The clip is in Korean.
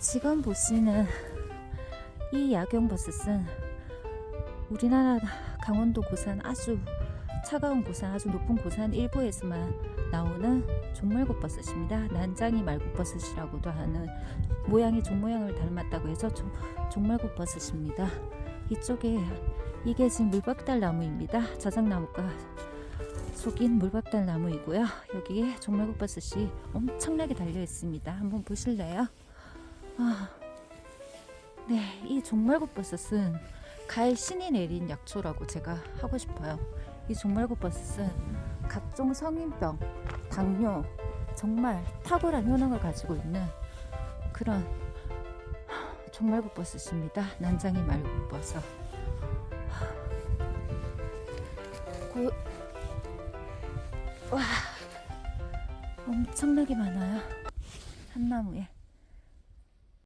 지금 보시는 이 야경 버섯은 우리나라 강원도 고산 아주 차가운 고산 아주 높은 고산 일부에서만 나오는 종말고버섯입니다. 난장이 말고버섯이라고도 하는 모양이 종 모양을 닮았다고 해서 종, 종말고버섯입니다. 이쪽에 이게 지금 물박달 나무입니다. 자작나무가 속인 물박달 나무이고요. 여기에 종말고버섯이 엄청나게 달려 있습니다. 한번 보실래요? 아, 네, 이 종말고버섯은 가을 신이 내린 약초라고 제가 하고 싶어요. 이 종말고버섯은 각종 성인병, 당뇨, 정말 탁월한 효능을 가지고 있는 그런 종말고버섯입니다. 난장이 말고버섯. 고... 와, 엄청나게 많아요. 한 나무에.